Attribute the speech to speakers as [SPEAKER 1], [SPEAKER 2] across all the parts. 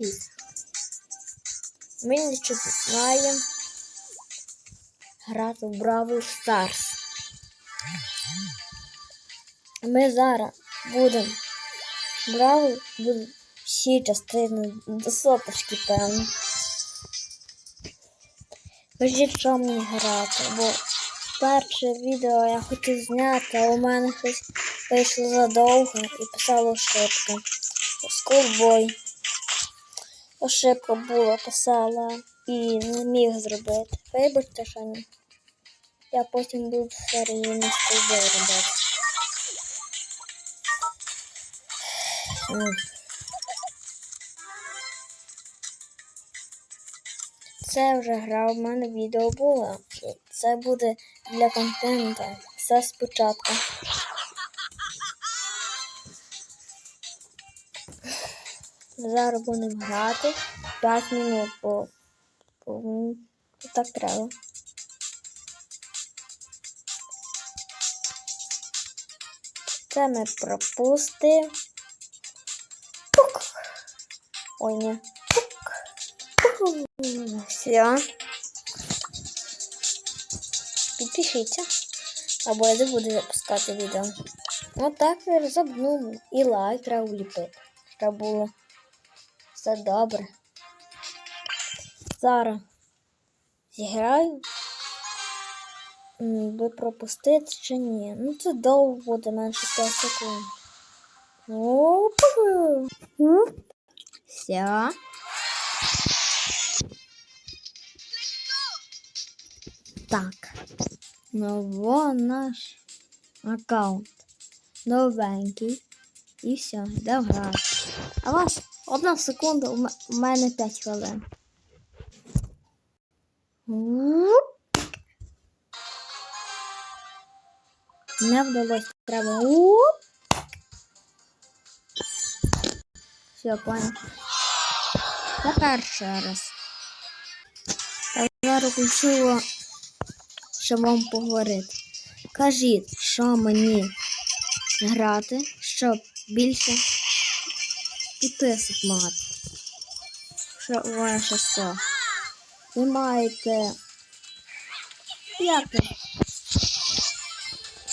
[SPEAKER 1] Ми починаємо грати в Бравл Старс. Ми зараз будемо Бравл будуть всі частини до соточки, певно. Кажіть, що мені грати, бо перше відео я хотів зняти, а у мене щось вийшло задовго і писало ошибка. Скулбой. Ошибка була, писала і не міг зробити. Вибачте, не. Я потім буду серійний скулбой робити. Це вже гра, в мене відео було. І Це буде для контенту. Все спочатку. Зараз будемо грати 5 минут, бо, бо так треба. Це ми пропустимо. Ой, ні. Все. Підпишіться. Або я не буду запускати відео. Отак я забув. І лайк треба вліпити. Щоб було все добре. Зараз зіграю. Ви пропустити чи ні? Ну це довго буде менше 5 секунд. Опа. Все. Так. Ну вон наш аккаунт. Новенький. І все, йде. А вас одна секунда, у мене 5 хвилин. Не вдалося. Треба. Все, понял. Тепер ще раз. Я зараз хочу щоб вам поговорити. Кажіть, що мені грати, щоб більше підписок мати. Що ваше що? Ви маєте як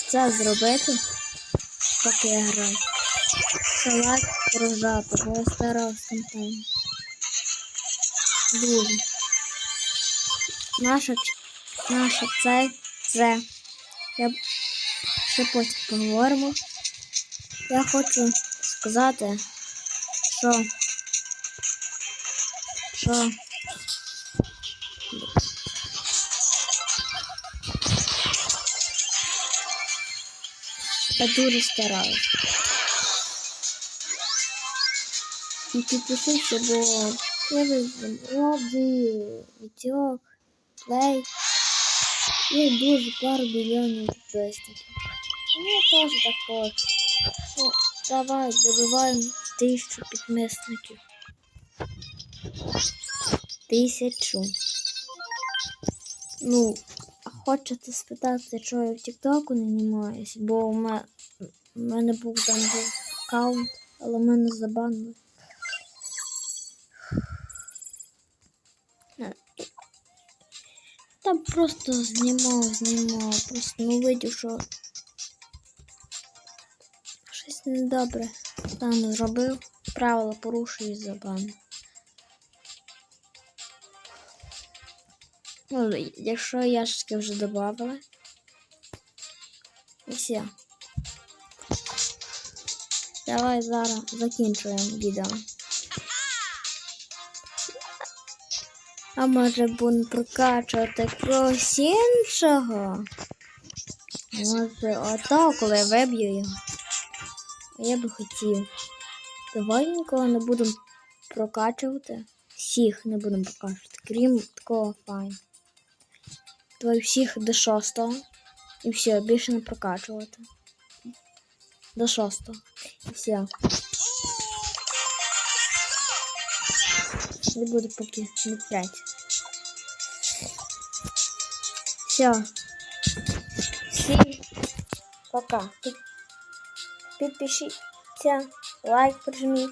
[SPEAKER 1] це зробити, поки я граю. Салат прожати, бо я старався контент. Друзі. Наша, наша це, це. Я ще потім поговоримо. Я хочу сказати, що, що я дуже стараюсь. І підпишіться, бо я визнам Робі, Вітьок, Плей. Є дуже пару мільйонів підписників. Ну, я теж так хочу. Давай, добиваємо тисячу підписників. Тисячу. Ну, а хочете спитати, чого я в Тіктоку не знімаюся, бо у мене, у мене був там був аккаунт, але мене забанили. Там просто знімав, знімав, просто ну видів, що щось недобре там зробив, правила порушив і. Ну, якщо ящики вже додавали. І все. Давай зараз закінчуємо відео. А може будемо прокачувати когось іншого? Може ото, коли виб'ю його. А я би хотів. Давай нікого не будемо прокачувати. Всіх не будемо прокачувати, крім такого файна. Давай всіх до шостого. І все, більше не прокачувати. До шостого. І все. Не буду поки не третє. Все. Всім пока. Під- Підпишіться, лайк прижміть.